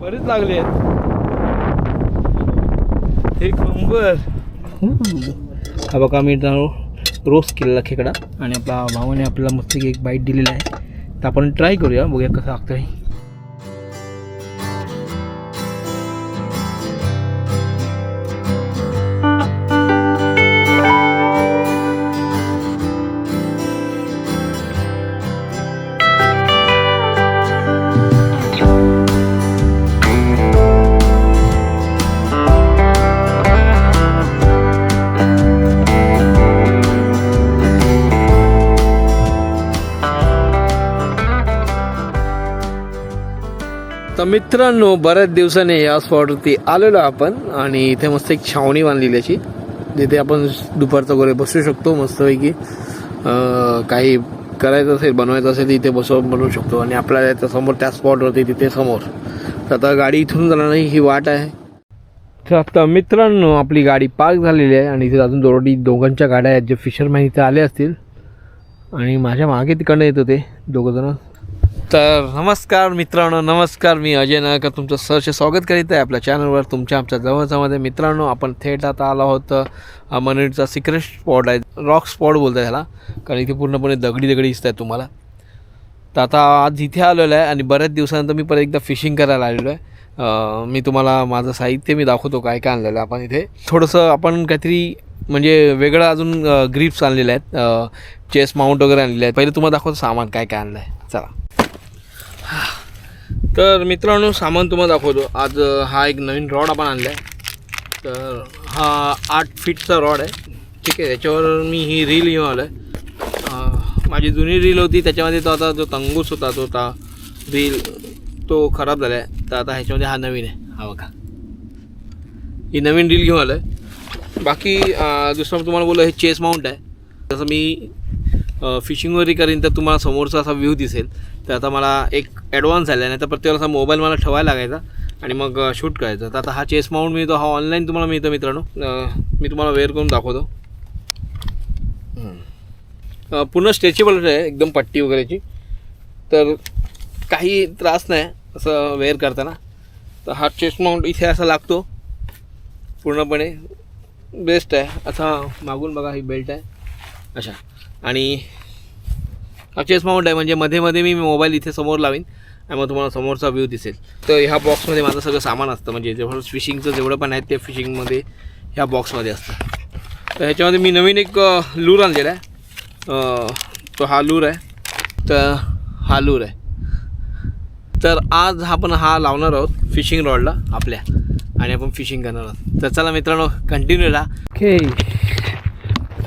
बरेच लागले आहेत. एक नंबर. हा बघा मी रोस्ट केलेला खेकडा आणि आपला भावाने आपल्याला मस्त एक बाईट दिलेला आहे. तर आपण ट्राय करूया बघूया कसं लागतं आहे मित्रांनो बऱ्याच दिवसाने या स्पॉटवरती आलेलो आपण आणि इथे मस्त एक छावणी बांधलेली अशी. जिथे आपण दुपारचा गोरे बसू शकतो मस्तपैकी. काही करायचं असेल बनवायचं असेल तिथे इथे बसवून बनवू शकतो. आणि आपल्यासमोर त्या स्पॉटवरती तिथे समोर. तर आता गाडी इथून जाणार नाही ही वाट आहे. तर आता मित्रांनो आपली गाडी पार्क झालेली आहे आणि इथे अजून दोरडी दोघांच्या गाड्या आहेत जे फिशरमॅन इथे आले असतील. आणि माझ्या मागे तिकडनं येत होते दोघंजणं तर नमस्कार मित्रांनो नमस्कार मी अजय नायकर तुमचं सहर्ष स्वागत करीत आहे आपल्या चॅनलवर तुमच्या आमच्या जवळच्यामध्ये मित्रांनो आपण थेट आता आलो आहोत हा सिक्रेट स्पॉट आहे रॉक स्पॉट बोलतो ह्याला. कारण इथे पूर्णपणे दगडी दगडी दिसत आहे तुम्हाला. तर आता आज इथे आलेलो आहे आणि बऱ्याच दिवसानंतर मी परत एकदा फिशिंग करायला आलेलो आहे. मी तुम्हाला माझं साहित्य मी दाखवतो काय काय आणलेलं आहे आपण इथे. थोडंसं आपण काहीतरी म्हणजे वेगळं अजून ग्रिप्स आणलेले आहेत चेस माउंट वगैरे आणलेले आहेत. पहिले तुम्हाला दाखवतो सामान काय काय आणलं आहे चला. तर मित्रांनो सामान तुम्हाला दाखवतो. आज हा एक नवीन रॉड आपण आणला आहे तर हा आठ फीटचा रॉड आहे. ठीक आहे त्याच्यावर मी ही रील घेऊन आलो आहे माझी जुनी रील होती त्याच्यामध्ये तो आता जो तंगूस होता तो आता रील तो खराब झाला आहे तर आता ह्याच्यामध्ये हा नवीन आहे. हा बघा. ही नवीन रील घेऊन आलो आहे बाकी दुसरं तुम्हाला बोललो हे चेस माउंट आहे. जसं मी फिशिंग वगैरे करीन तर तुम्हाला समोरचा असा व्ह्यू दिसेल. तर आता मला एक ॲडव्हान्स झाला नाही तर प्रत्येकाला असा मोबाईल मला ठेवायला लागायचा आणि मग शूट करायचं. तर आता हा चेस माउंट मिळतो हा ऑनलाईन तुम्हाला मिळतो मित्रांनो. मी तुम्हाला वेअर करून दाखवतो. पूर्ण स्ट्रेचेबल आहे एकदम पट्टी वगैरेची. तर काही त्रास नाही असं वेअर करताना. तर हा चेस्ट माउंट इथे असा लागतो. पूर्णपणे बेस्ट आहे. असा मागून बघा ही बेल्ट आहे. अशा आणि हा चेस माउंट आहे म्हणजे मध्ये मध्ये मी मोबाईल इथे समोर लावीन आणि मग तुम्हाला समोरचा व्ह्यू दिसेल. तर ह्या बॉक्समध्ये माझं सगळं सामान असतं म्हणजे जेव्हा फिशिंगचं जेवढं पण आहे ते फिशिंगमध्ये ह्या बॉक्समध्ये असतं. तर ह्याच्यामध्ये मी नवीन एक लूर आणलेला आहे. तो हा लूर आहे. तर हा लूर आहे. तर आज आपण हा लावणार आहोत फिशिंग रॉडला आपल्या. आणि आपण फिशिंग करणार आहोत. तर चला मित्रांनो कंटिन्यू राहा ओके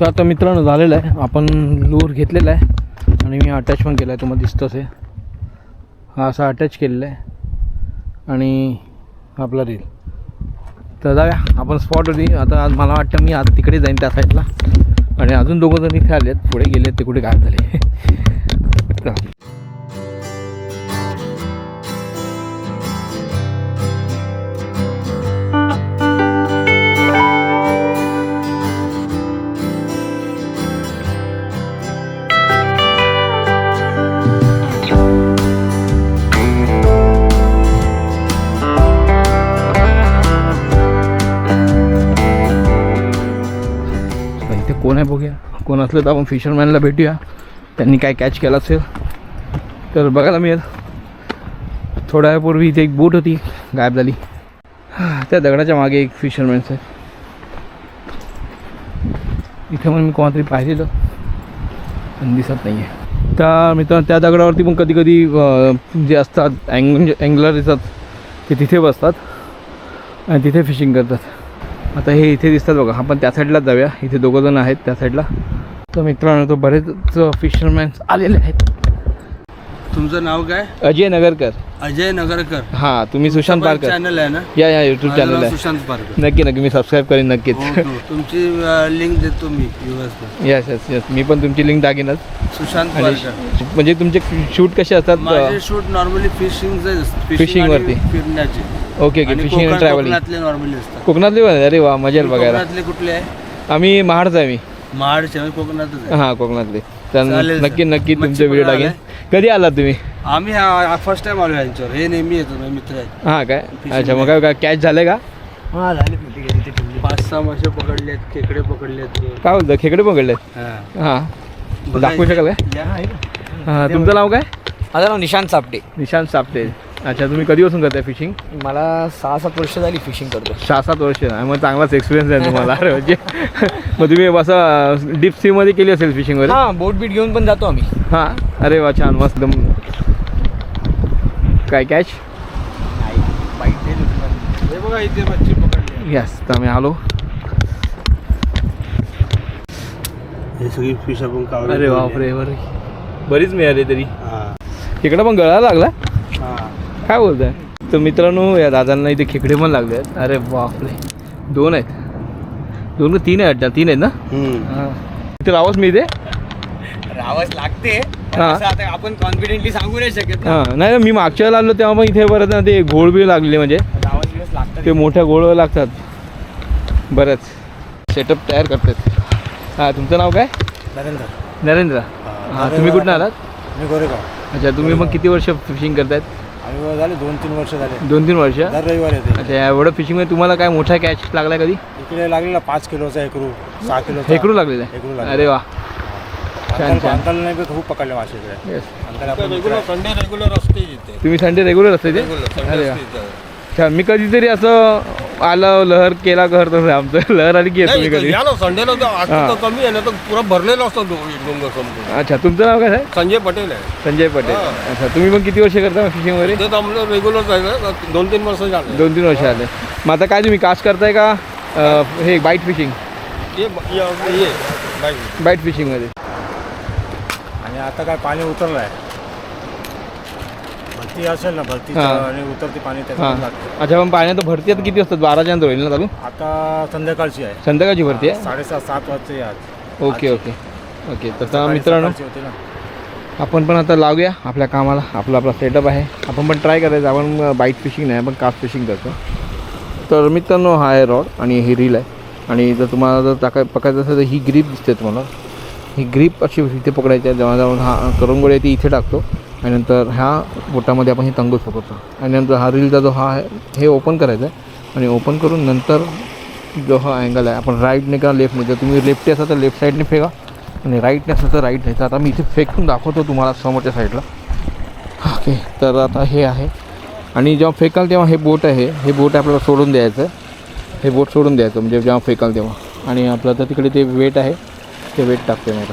तर आता मित्रांनो झालेलं आहे. आपण लूर घेतलेला आहे. आणि मी अटॅच पण केला आहे तुम्हाला दिसतोच आहे हा असा अटॅच केलेला आहे आणि आपला रील तर जाऊया आपण स्पॉट आता आज मला वाटतं मी आज तिकडे जाईन त्या साईडला आणि अजून दोघं जण इथे आले आहेत पुढे गेले आहेत ते कुठे काय झाले. कोण असलं तर आपण फिशरमॅनला भेटूया. त्यांनी काय कॅच केला असेल. तर बघायला मिळेल थोड्या वेळापूर्वी इथे एक बोट होती. गायब झाली. त्या दगडाच्या मागे एक फिशरमॅन आहे इथे म्हणून मी कोणातरी पाहिलेलं. पण दिसत नाही आहे त्या मित्रांनो त्या दगडावरती पण कधी कधी जे असतात अँग म्हणजे अँगलर येतात. ते तिथे बसतात. आणि तिथे फिशिंग करतात. आता हे इथे दिसतात बघा. आपण त्या साईडलाच जाऊया. इथे दोघं जण आहेत त्या साईडला तर मित्रांनो तो बरेच फिशरमॅन्स आलेले आहेत. तुमचं नाव काय? अजय नगरकर. अजय नगरकर. हां तुम्ही सुशांत पारकर. चॅनल आहे ना? या या यूट्यूब माझं चॅनल नाव आहे. सुशांत पारकर. नक्की नक्की मी सबस्क्राईब करीन नक्कीच. हो, हो. तुमची लिंक देतो मी युएसला यस यस यस मी पण तुमची लिंक टाकीनच सुशांत आणि पारकर. म्हणजे तुमचे शूट कसे असतात? माझे शूट नॉर्मली फिशिंग Fishing वरती. फिरण्याचे. ओके ओके आणि फिशिंग कोकण- ट्रॅव्हलिंग कोकणातले नॉर्मली असतात. कोकणातले पण अरे वा मजा येईल बघायला. कोकणातले कुठले आहे? आम्ही महाडचा आहे मी महाडचे आम्ही कोकणातच आहे. हां कोकणातले. तर चालेल सर. नक्की नक्की मच्छी तुमचे व्हिडिओ पकडायला टाकेन कधी आलात तुम्ही? आम्ही फर्स्ट टाइम आलो यांच्यावर. हे नेहमी येतो माझे मित्र आहेत. हां काय? अच्छा मग काय काय कॅच झालं का? हा झाले पाच सहा मासे पकडलेत खेकडे पकडलेत. काय बोलतं? खेकडे पकडले हा. हां. दाखवू शकाल काय? या, आहे ना? हां तुमचं नाव काय? माझं नाव निशांत सापटे. निशांत सापटे. अच्छा तुम्ही कधीपासून करताय फिशिंग मला सहा सात वर्ष झाली फिशिंग करतो सहा सात वर्ष आहे. मग चांगलाच एक्सपिरियन्स आहे तुम्हाला. अरे म्हणजे मग तुम्ही असं डीप सीमध्ये केली असेल फिशिंग वगैरे? हां बोट बीट घेऊन पण जातो आम्ही. हां. अरे वा छान मस्त. एकदम काय कॅच हे बघा इथे मच्छी पकडली यस तर आम्ही आलो. हे सगळी फिश आपण अरे बापरे बरे बरीच मिळाली तरी. हा. इकडं पण गळा लागला? काय बोलताय? तर मित्रांनो या दादांना इथे खेकडे पण लागले आहेत. अरे बापरे. दोन आहेत. दोन तीन आहेत? वाटतं तीन आहेत ना? हम्म. इथे रावच मी इथे. राहावंच लागते. हा. असं आता आपण कॉन्फिडेंटली सांगू नाही शकत ना. हां. नाही मी मागच्या वेळेला आलो तेव्हा पण इथे परत ना ते घोळ बी लागले म्हणजे. राहावं दिवस लागतात. ते मोठ्या गोळ लागतात. बरंच. सेटअप तयार करतात. हां तुमचं नाव काय? नरेंद्र. नरेंद्र. हां तुम्ही कुठून आलात? मी गोरेगाव. अच्छा तुम्ही मग किती वर्ष फिशिंग करतायत? आम्ही झाले दोन तीन वर्ष झाले. दोन तीन वर्ष? दर रविवार येते. अच्छा एवढं फिशिंगमध्ये तुम्हाला काय मोठा कॅच लागला कधी? इकडे लागलेला पाच किलोचा एकरू सहा किलोचा. हेकडू लागलेला हेकरू आहे लागलेला. अरे वा. छान, छान. अंतल नाही खूप पकडले मासे इकडे येस अंतर आपण संडे रेग्युलर असते इथे. तुम्ही संडे रेग्युलर असते ते अरे वा. छान. मी कधीतरी असं आलं लहर केला घर तसं आमचं. लहर आली की येतो मी कधी. या ना संडेला तर आज. तर कमी आहे ना तर पुरा भरलेला असतो डो- डोंगर संपूर्ण अच्छा तुमचं नाव काय आहे संजय पटेल आहे. संजय पटेल. अच्छा तुम्ही पण किती वर्ष करता फिशिंग वगैरे? ते तर आम्हाला रेग्युलर आहे दोन तीन वर्ष झाले. दोन तीन वर्ष आले मग आता काय तुम्ही कास्ट करताय का? अं, हे बाईट फिशिंग ये ये ये बाई. बाईट फिशिंगमध्ये आणि आता काय पाणी उतरलं आहे भरती असेल ना भरती हा. आणि उतरते पाणी हां. त्याच्यात लागतं. अच्छा पण पाण्यात भरती आता किती असतात बाराच्या नंतर होईल ना चालू? आता संध्याकाळची आहे. संध्याकाळची भरती आहे? साडेसात सात वाजता आज ओके ओके. ओके तर सकाळी मित्रांनो सकाळची होती ना. आपण पण आता लावूया आपल्या कामाला. आपला आपला सेटअप आहे. आपण पण ट्राय करायचं. आपण बाईट फिशिंग नाही आपण कास्ट फिशिंग करतो. तर मित्रांनो हा आहे रॉड आणि ही रील आहे. आणि जर तुम्हाला जर टाकाय पकायचं असेल तर ही ग्रीप दिसते तुम्हाला. ही ग्रीप अशी इथे पकडायची आहे. जवळजवळ हा करंगोळी आहे ती इथे टाकतो. आणि नंतर ह्या बोटामध्ये आपण हे तंगू पकडतो आणि नंतर हा रीलचा जो हा आहे हे ओपन करायचं आहे. आणि ओपन करून नंतर जो हा अँगल आहे आपण राईटने का लेफ्टने जर तुम्ही लेफ्टी असाल तर लेफ्ट साईडने फेका. आणि राईटने असेल तर राईट नाही आता मी इथे फेकून दाखवतो तुम्हाला समोरच्या साईडला ओके तर आता हे आहे. आणि जेव्हा फेकाल तेव्हा हे बोट आहे हे बोट आपल्याला सोडून द्यायचं आहे. हे बोट सोडून द्यायचं म्हणजे जेव्हा फेकाल तेव्हा. आणि आपलं तर तिकडे ते वेट आहे ते वेट टाकते मग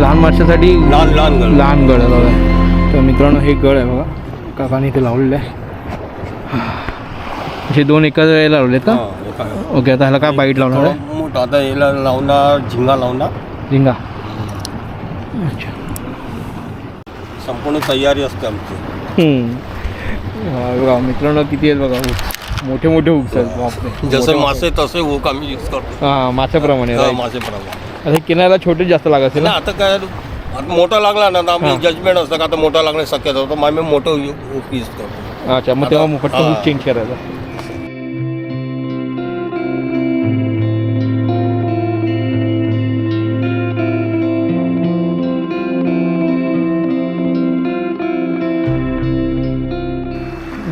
लहान माणसासाठी लहान लहान गळ. लहान गळ आहे बघा तर मित्रांनो हे गळ आहे बघा. काकाने इथे लावलेलं आहे. असे दोन एकाच वेळेला लावलेत का? ओके आता ह्याला काय बाईट लावणार आहे? मोठं आता याला लावणार झिंगा लावणार. झिंगा. अच्छा. संपूर्ण तयारी असते आमची. हम्म. हा, बघा मित्रांनो किती आहेत बघा. मोठे मोठे हुक्स आहेत. बापरे. जसे मासे तसे ओक आम्ही यूज करतो. हा माशाप्रमाणे. मासेप्रमाणे आता हे किनाऱ्याला छोटे जास्त लागत ना? आता काय मोठा लागला ना तर आम्ही हा. जजमेंट असतं का आता मोठा लागण्याची शक्यता होतं मग आम्ही मोठं यूज करतो. अच्छा मग तेव्हा पटकन हा. चेंज करायचा.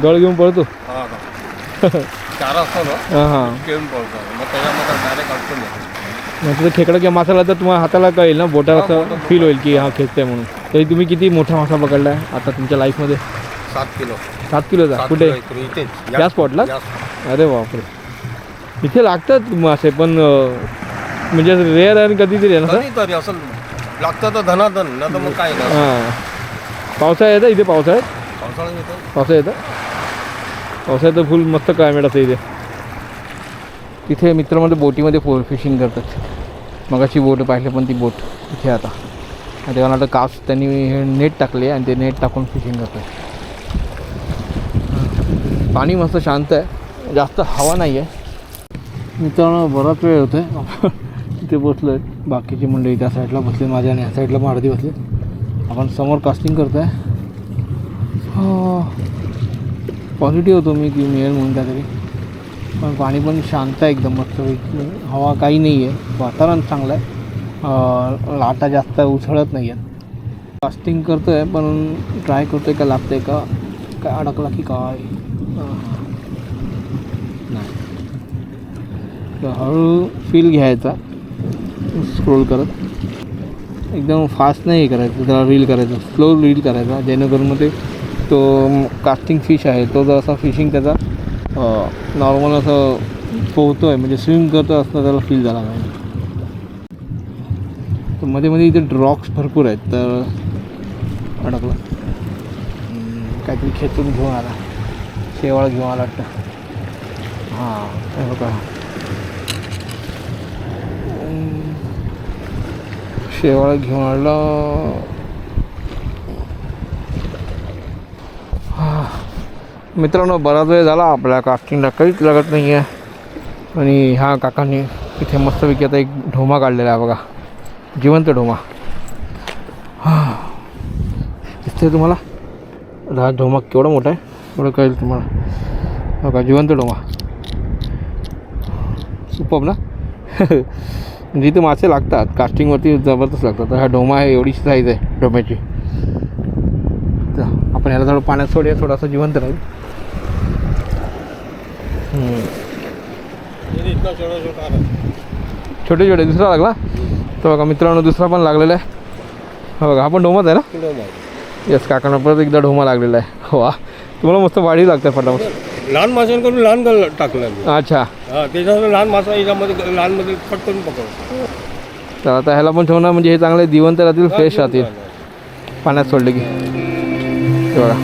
गळ घेऊन पळतो. हा का. चार असतो ना? हां हां. घेऊन पडतो मग त्याच्यामध्ये डायरेक्ट अडकून येतो. मग तिथं खेकडं किंवा मासा लागला तर तुम्हाला हाताला कळेल ना बोटा हा, असं फील होईल की हा खेचतंय म्हणून. तरी तुम्ही किती मोठा मासा पकडलाय आता तुमच्या लाईफमध्ये सात किलो. सात किलोचा? कुठे? या स्पॉटला. अरे बापरे. इथे लागतात मासे पण अं, म्हणजे रेअर आणि कधीतरी आहे ना? सर कधीतरी असं लागतं तर धनाधन ना तर मग काय नाही. हां. पावसाळ्यात येतं इथे पावसाळ्यात? पावसाळ्यात येतं. पावसाळ्यात येतं? पावसाळ्यात तर फुल मस्त क्लायमेट असतं इथे. तिथे मित्रामध्ये बोटीमध्ये फो फिशिंग करतात. मगाची बोट पाहिली पण ती बोट तिथे आता. आणि तेव्हा आता कास त्यांनी हे नेट टाकले आणि ते नेट टाकून फिशिंग करतात. पाणी मस्त शांत आहे. जास्त हवा नाही आहे मित्रांनो बराच वेळ होतो आहे तिथे बसलो आहे बाकीची मंडळी त्या साईडला बसले माझ्या आणि ह्या साईडला मारुती बसले. आपण समोर कास्टिंग करतो आहे पॉझिटिव्ह होतो मी की मिळेल म्हणून काहीतरी. पण पाणी पण शांत आहे एकदम मस्त हवा काही नाही आहे वातावरण चांगलं आहे. लाटा जास्त उसळत नाही आहेत कास्टिंग करतो आहे पण ट्राय करतो आहे का लागतं आहे का? काय अडकला की काय? नाही. हळूहळू हळू फील घ्यायचा. स्क्रोल करत. एकदम फास्ट नाही करायचं. त्याला रील करायचं. स्लो रील करायचा. जेणेकरून मग ते तो कास्टिंग फिश आहे. तो जसा फिशिंग त्याचा नॉर्मल असं पोहतो आहे म्हणजे स्विम करतो असताना त्याला फील झाला नाही. तर मध्ये मध्ये इथे ड्रॉक्स भरपूर आहेत तर अडकला. काहीतरी खेचून घेऊन आला. शेवाळ घेऊन आला वाटतं. हां हे बघा. शेवाळ घेऊन आला. मित्रांनो बराच वेळ झाला. आपल्या कास्टिंगला काहीच लागत नाही आहे आणि ह्या काकांनी इथे मस्तपैकी आता एक ढोमा काढलेला आहे बघा. जिवंत ढोमा. हां. दिसते तुम्हाला? हा ढोमा केवढा मोठा आहे? एवढं कळेल तुम्हाला. बघा जिवंत ढोमा. सुपब ना? जिथे मासे लागतात कास्टिंगवरती जबरदस्त लागतात. तर हा ढोमा आहे एवढीच साईज आहे डोम्याची तर आपण ह्याला थोडं पाण्यात सोडूया थोडासा जिवंत राहील छोटा छोटा दुसरा लागला? तर बघा मित्रांनो दुसरा पण लागलेला आहे. हा बघा हा पण ढोमाच आहे ना. येस काकांना परत एकदा ढोमा लागलेला आहे. वा तुम्हाला मस्त वाढी लागते फटाफट. लहान माशांकडून लहान गल टाकलं. अच्छा. हा त्याच्यावर लहान मासा याच्यामध्ये लहानमध्ये पकडतो तर आता ह्याला पण ठेवणार म्हणजे हे चांगले जिवंत राहतील फ्रेश राहतील. पाण्यात सोडले की. बघा.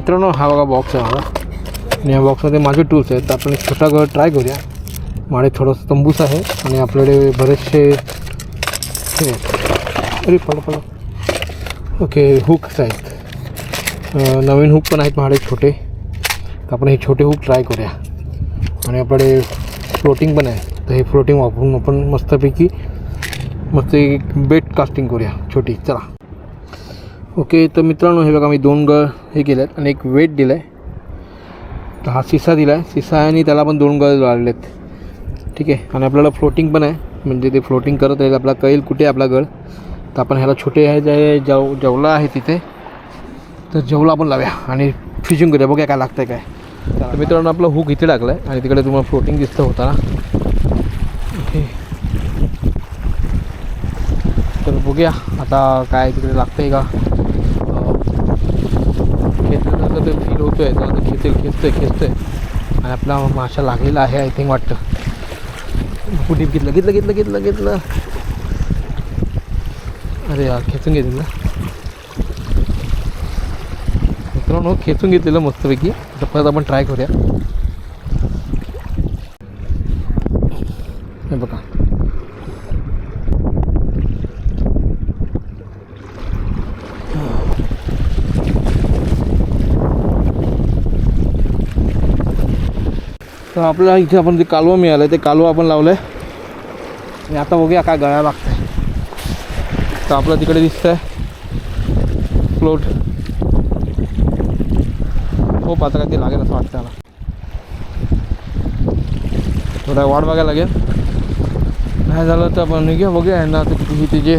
मित्रांनो हा बघा बॉक्स आहे माझा आणि या बॉक्समध्ये माझे टूल्स आहेत. तर आपण एक छोटा गळ ट्राय करूया. माडे थोडंसं तंबूस आहे आणि आपल्याकडे बरेचसे हे अरे पड पड ओके हुक्स आहेत. नवीन हुक पण आहेत माझे छोटे. तर आपण हे छोटे हुक ट्राय करूया. आणि आपल्याकडे फ्लोटिंग पण आहे. तर हे फ्लोटिंग वापरून आपण मस्तपैकी मस्त एक बेट कास्टिंग करूया. छोटी चला. ओके तर मित्रांनो हे बघा मी दोन गळ हे केले आहेत आणि एक वेट दिलं आहे तर हा सिसा दिला आहे सिसा आहे आणि त्याला पण दोन गळ लावलेत ठीक आहे? आणि आपल्याला फ्लोटिंग पण आहे. म्हणजे ते फ्लोटिंग करत राहील. आपला कळेल कुठे आपला गळ? तर आपण ह्याला छोटे आहे जे जव जवला आहे तिथे. तर जेवला आपण लावूया आणि फिशिंग करूया. बघूया काय लागतं आहे काय. तर मित्रांनो आपलं हुक इथे टाकलं आहे आणि तिकडे तुम्हाला फ्लोटिंग दिसतं होता ना ओके तर बघूया आता काय तिकडे लागतं आहे का खेचल्यासारखं ते फील होतो आहे तर खेचेल खेचतो आहे आणि आपला माशा लागलेला आहे आय थिंक वाटतं. कुठे घेतलं घेतलं घेतलं घेतलं घेतलं अरे यार खेचून घेतलं ना. मित्रांनो खेचून घेतलेलं मस्तपैकी. आता परत आपण ट्राय करूया हे बघा तर आपल्याला इथे आपण जे कालवा मिळालं आहे ते कालवा आपण लावलं आहे आणि आता बघूया काय गळा लागतं आहे तर आपलं तिकडे दिसतं आहे फ्लोट हो आता काय ते लागेल असं वाटतं मला थोडा वाट बघायला लागेल. नाही झालं तर आपण निघूया बघूया ना तिथे ते जे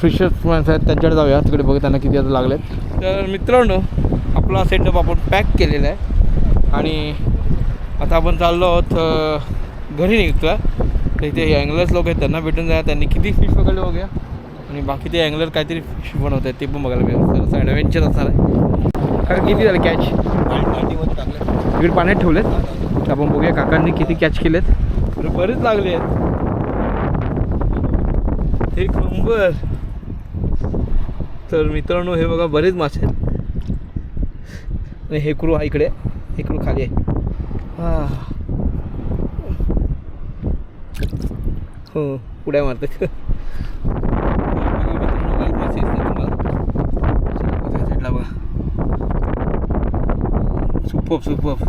फिशर्स माणसं आहेत त्यांच्याकडे जाऊया. तिकडे बघूया त्यांना किती आता लागले तर मित्रांनो आपला सेटअप आपण पॅक केलेला आहे. आणि आता आपण चाललो आहोत घरी निघतोय. तर इथे अँगलर्स लोक आहेत त्यांना भेटून जाया त्यांनी किती फिश पकडले बघूया. आणि आणि बाकी ते अँगलर काहीतरी फिश बनवत आहेत ते पण बघायला मिळेल. तर असं ॲडव्हेंचर असणार आहे. कारण किती झालं कॅच पार्टीमध्ये इकडे पाण्यात ठेवलेत. तर आपण बघूया काकांनी किती कॅच केलेत. तर बरेच लागले आहेत. एक नंबर तर मित्रांनो हे बघा बरेच मासे आहेत. आणि हेकरू हा इकडे हेकरू खाली आहे. हो. उड्या मारते तुम्हाला सुपप. सुपप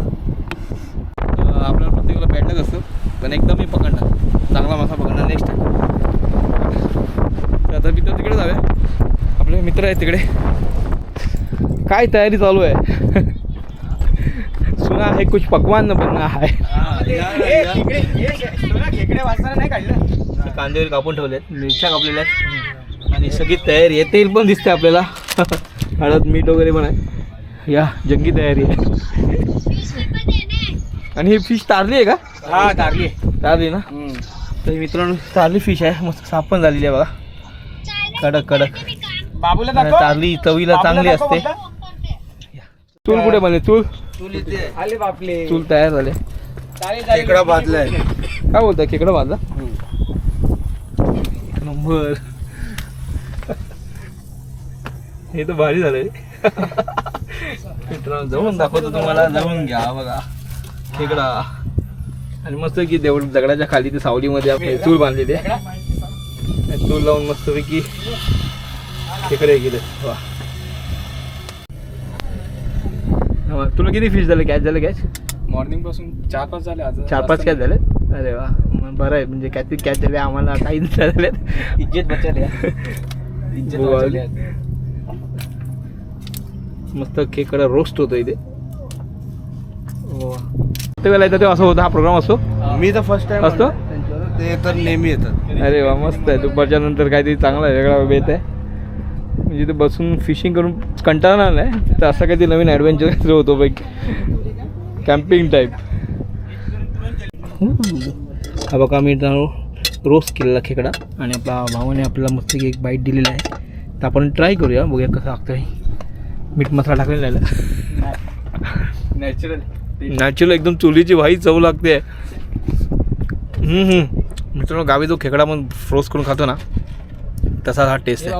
आपल्याला प्रत्येकाला बॅटलच असतं पण एकदा मी पकडणार. चांगला मासा पकडणार नेक्स्ट टाइम तर आता मित्र तिकडे जाऊया. आपले मित्र आहेत तिकडे. काय तयारी चालू आहे? सुना है कुछ पकवान न बनना है. कांदे कापून ठेवलेत मिरच्या कापलेल्या आहेत. आणि सगळी तयारी आहे तेल पण दिसते आपल्याला. हळद मीठ वगैरे पण आहे. या जंगी तयारी आहे. आणि ही फिश तारली आहे का? हा तारली तारली ना? तर मित्रांनो तारली फिश आहे. मस्त साफ पण झालेली आहे बघा. कडक कडक. बाबूला तारली चवीला चांगली असते. चूल कुठे बनले? चूल? आले बापले. चूल तयार झाले. खेकडा भाजलाय. काय बोलता खेकडं भाजला? नंबर. हे तर भारी झालंय. मित्रांनो जवळून दाखवतो तुम्हाला जवळून घ्या बघा. खेकडा. आणि मस्त की देवड दगडाच्या खाली ते सावलीमध्ये आपण चूल बांधलेली. आहे चूल लावून मस्तपैकी खेकडे गेले वा हा, तुला किती फिश झाले कॅच झाले कॅच मॉर्निंगपासून चार पाच झाले आज चार पाच कॅच झाले अरे वा मग बरं आहे म्हणजे काहीतरी कॅच झाले आम्हाला काही नाही झाले इज्जत बचाल इज्जत. मस्त खेकडा रोस्ट होतो इथे. प्रत्येक वेळेला येतं तेव्हा असं होतं हा प्रोग्राम असतो? मी तर फर्स्ट टाइम असतो? ते तर नेहमी येतात. अरे वा मस्त आहे. दुपारच्या नंतर काहीतरी चांगला वेगळा बेत आहे. ते बसून फिशिंग करून कंटाळणार नाही तर असं काहीतरी नवीन ॲडव्हेंचर होतो पैकी कॅम्पिंग टाईप हा बघा मी रोस्ट केलेला खेकडा. आणि आपला भावाने आपल्याला मस्त एक बाईट दिलेला आहे. तर आपण ट्राय करूया. बघूया कसं लागतं आहे मीठ मसाला टाकलेला आहे नॅचरल नॅचरल एकदम चुलीची वाई चव लागते. मित्रांनो गावी जो खेकडा आपण फ्रोज करून खातो ना तसा हा टेस्ट आहे.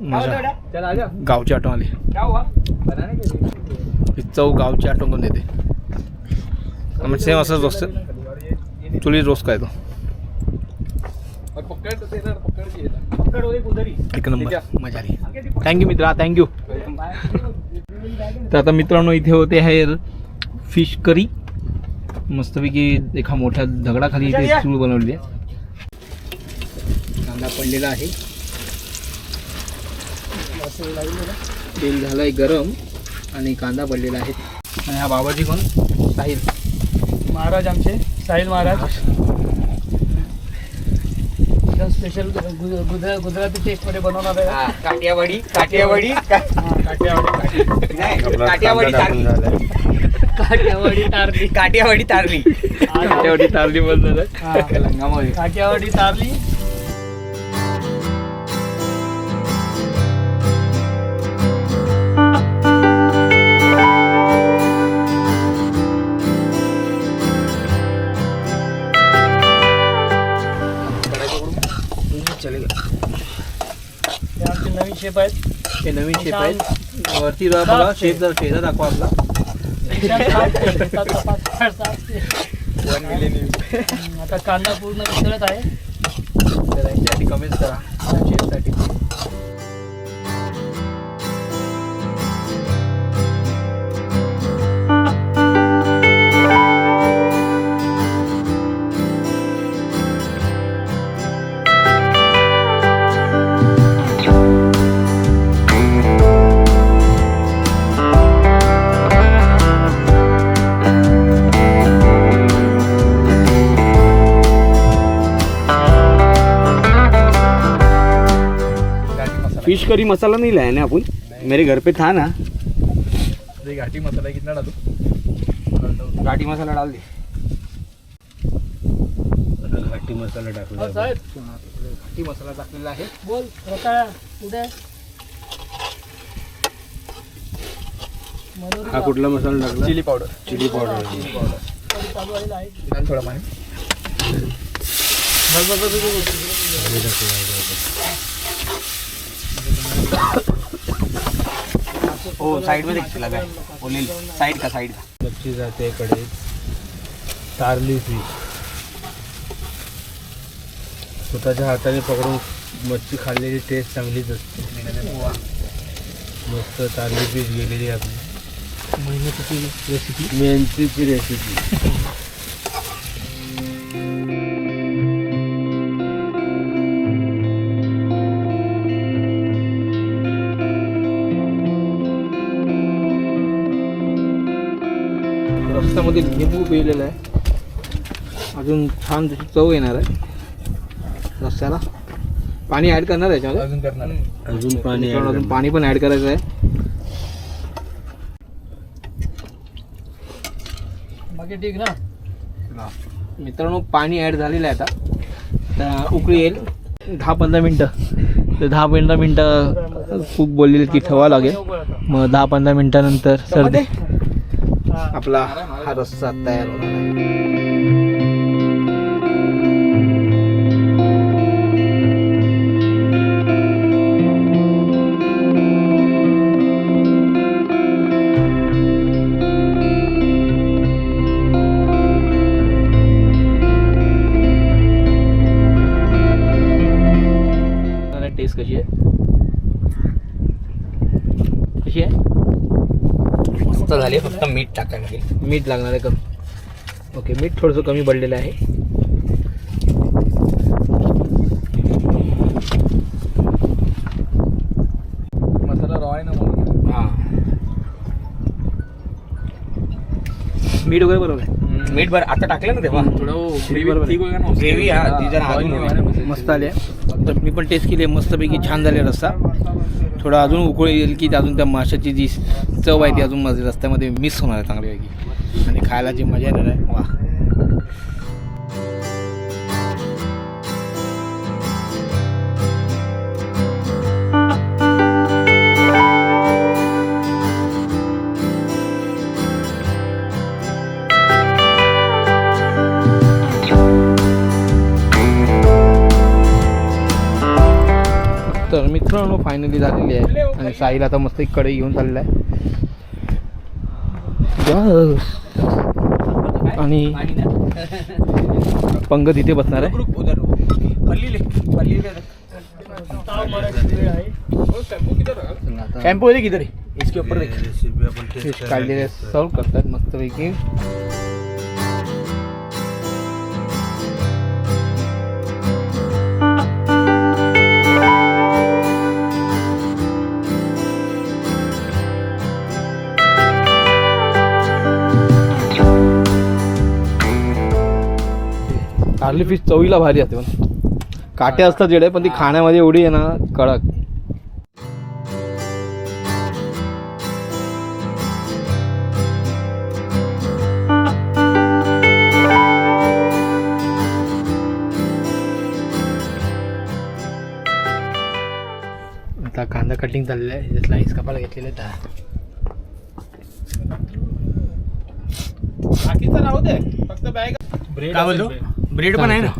मजा. गावची आठवण आली चव गावची आठवण करून देते. आम्ही सेम असंच असतं चुली रोज काय तो एक ही. नंबर मजा आली. थँक्यू मित्रा. थँक्यू तर आता मित्रांनो इथे होते आहे फिश करी मस्तपैकी एका मोठ्या दगडाखाली इथे चूळ बनवलेली आहे. कांदा पडलेला आहे. तेल झालंय गरम आणि कांदा पडलेला आहे. आणि हा बाबाजी कोण? साहिल. महाराज आमचे. साहिल महाराज. स्पेशल गुजराती टेस्टमध्ये बनवणार आहे. हा, काठियावाडी काठियावाडी का- काठियावाडी नाही, आपला काठियावाडी कांदा टाकून तारली झालाय. काठियावाडी तारली काठियावाडी तारली तेवढी तारली बंद झालं. तेलंगामध्ये काठियावाडी तारली नवीन शेप आहेत. हे नवीन शेप आहेत. वरती जरा बघा शेप जरा शेजा दाखवा आपला. आता कांदा पूर्ण मिसळत आहे. तर यांच्यासाठी कमेंट करा. फिश करी मसाला नहीं लाया ना अपन? मेरे घर पे था ना। ये घाटी मसाला कितना डालू? घाटी मसाला डाल दे। घाटी मसाला टाकला साहेब. पट्टी मसाला टाकलेला आहे. बोल रताळा कुठे हा कुठला मसाला टाकला? Chilli powder. Chilli powder. चालू आहे थोडं पाणी हो साईडमध्ये तिला काय बोलेल साईड का साईड का? मच्छी जाते कडे तारली फिश स्वतःच्या हाताने पकडून मच्छी खाल्लेली टेस्ट चांगलीच असते. मस्त तारली फिश गेलेली आपली. मेहनतीची रेसिपी मेहनतीची रेसिपी रस्त्यामध्ये लिंबू पिलेला आहे. अजून छान त्याची चव येणार आहे. रस्त्याला. पाणी ॲड करणार आहे याच्यामध्ये? अजून करणार अजून पाणी अजून पाणी पण ॲड करायचं आहे. बाकी ठीक ना? मित्रांनो पाणी ॲड झालेलं आहे आता. उकळी येईल. दहा पंधरा मिनटं. तर दहा पंधरा मिनटं खूप बोललेली की ठेवावं लागेल. मग दहा पंधरा मिनटानंतर सर आपला हा रस्सा तयार होणार आहे. मीठ टाकायला लागेल. मीठ लागणार आहे कमी. ओके मीठ थोडंसं कमी पडलेलं आहे. मसाला रॉ आहे ना म्हणून. हा. मीठ वगैरे बरोबर आहे. मीठ बरं आता टाकलं ना तेव्हा? आहे. ग्रेव्ही हा ती जरा. मस्त आले तर मी पण टेस्ट केली आहे मस्तपैकी छान झाले रस्सा. थोडा अजून उकळी येईल की अजून त्या माशाची जी चव आहे ती अजून माझी रस्त्यामध्ये मिस होणार आहे चांगल्यापैकी. आणि खायला जी मजा येणार आहे वा मित्रांनो फायनली झालेली आहे. आणि साहिल आता मस्त एक कढई घेऊन चाललेला आहे. आणि पंगत इथे बसणार आहे. कॅम्पो देख. फिश काढलेले सर्व करतात मस्तपैकी. कारली फिश चवीला भारी असते पण. काटे असतात जेडे पण ती खाण्यामध्ये एवढी आहे ना कडक. आता कांदा कटिंग चाललेलं आहे. स्लाईस कापायला घेतलेले आहेत. बाकीचं राहू दे. फक्त बॅग ब्रेड काय बोलतो ब्रेड पण आहे ना?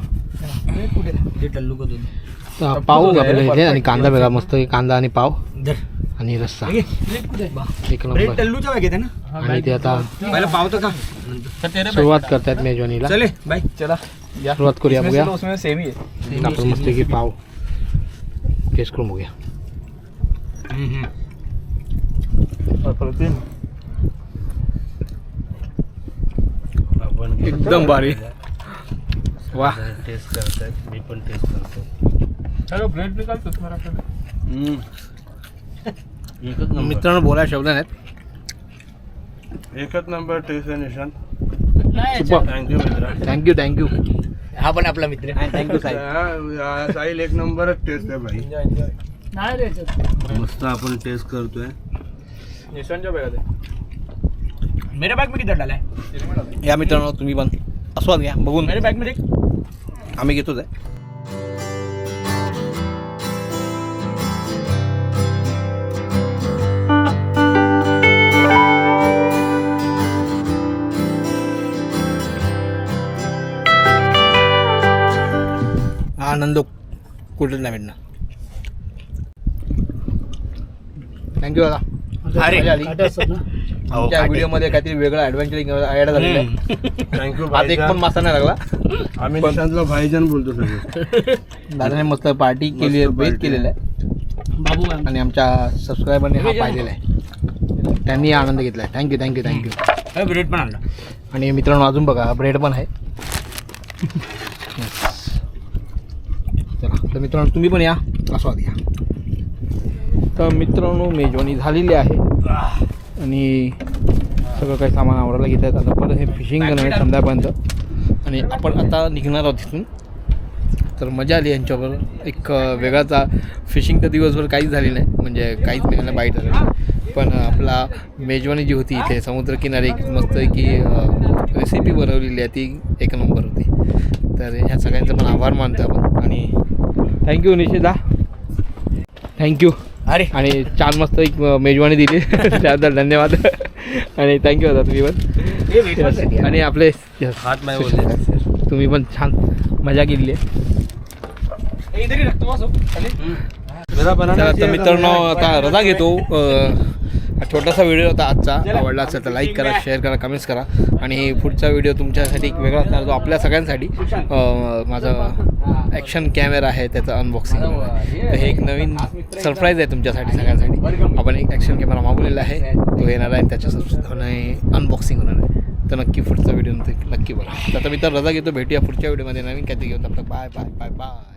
कुठे? ते टल्लू का दोन तर पाव आपल्या इथे आणि कांदा वेगळा मस्त कांदा आणि पाव. धर. आणि रस्सा. घे. एक ब्रेड नंबर. टल्लूच्या बॅगेत आहे ना? आणि ते आता पहिला पाव तर का सुरुवात करतायत मेजवानीला. चले बाय. चला सुरुवात करूया बघूया. उसमें सेम ही है आपण मस्त की पाव. टेस्ट करून बघूया. और प्रोटीन एकदम भारी. वा टेस्ट करतात मी पण टेस्ट करतो चलो ब्रेड निकाल तो तुम्हारा friend. एकच नंबर मित्रांनो बोलायला शब्द नाहीत. एकच नंबर टेस्ट आहे निशान सुपर थँक्यू मित्रा. थँक्यू थँक्यू हा पण आपला मित्र. थँक्यू हा, साहिल एक नंबरच टेस्ट आहे भाई. मस्त आपण टेस्ट करतोय. निशांतच्या बॅगात आहे. मेरे बॅग में किधर डाला है या मित्रांनो तुम्ही पण. आस्वाद घ्या बघून. मेरे bag Am I gitu deh. Anand കൂട്ടിൽ നിന്ന് വരുന്ന താങ്ക് യു അതാ दादा मजा आली. आमच्या व्हिडिओमध्ये काहीतरी वेगळं ॲडव्हेंचरिंग ॲड झालेलं आहे. थँक्यू आता एक पण मासा नाही लागला. आम्ही निशांतला भाईजान बोलतो सगळे. दादाने मस्त पार्टी केली आहे बेत केलेलं आहे. बाबू आणि आमच्या सबस्क्रायबरने हा पाहिलेला आहे. त्यांनी आनंद घेतला आहे थँक्यू थँक्यू थँक्यू ब्रेड पण आणला. आणि मित्रांनो अजून बघा ब्रेड पण आहे. चला तर मित्रांनो तुम्ही पण या. आस्वाद घ्या. तर मित्रांनो मेजवानी झालेली आहे. आणि सगळं काही सामान आवरायला घेत आहेत. आता परत हे फिशिंग करणार आहे संध्यापर्यंत. आणि आपण आता निघणार आहोत तिथून तर मजा आली यांच्यावर. एक वेगळाचा फिशिंग तर दिवसभर काहीच झाली नाही. म्हणजे काहीच नाही बाईट झालं नाही. पण आपला मेजवानी जी होती इथे समुद्रकिनारी एक मस्त की रेसिपी बनवलेली आहे ती एक नंबर होती. तर ह्या सगळ्यांचा पण आभार मानतो आपण. आणि थँक्यू निशिदा. थँक्यू अरे. आणि छान मस्त एक मेजवानी दिली. त्याबद्दल धन्यवाद. आणि थँक्यू दादा तुम्ही पण. आणि आपले. हात नाही. तुम्ही पण छान मजा केली आहे. तर मित्रांनो आता रजा घेतो. हा छोटासा व्हिडिओ होता आजचा. आवडला असेल तर लाईक करा शेअर करा कमेंट्स करा. आणि पुढचा व्हिडिओ तुमच्यासाठी एक वेगळा असणार जो आपल्या सगळ्यांसाठी. माझा ॲक्शन कॅमेरा आहे त्याचं अनबॉक्सिंग तर हे एक नवीन सरप्राईज आहे तुमच्यासाठी सगळ्यांसाठी. आपण एक ॲक्शन कॅमेरा मागवलेला आहे. तो येणार आहे त्याच्या अनबॉक्सिंग होणार आहे. तर नक्की पुढचा व्हिडिओ नक्की बघा. तर आता मी तर रजा घेतो. भेटूया पुढच्या व्हिडिओमध्ये नवीन काहीतरी घेऊन. आपलं बाय बाय बाय बाय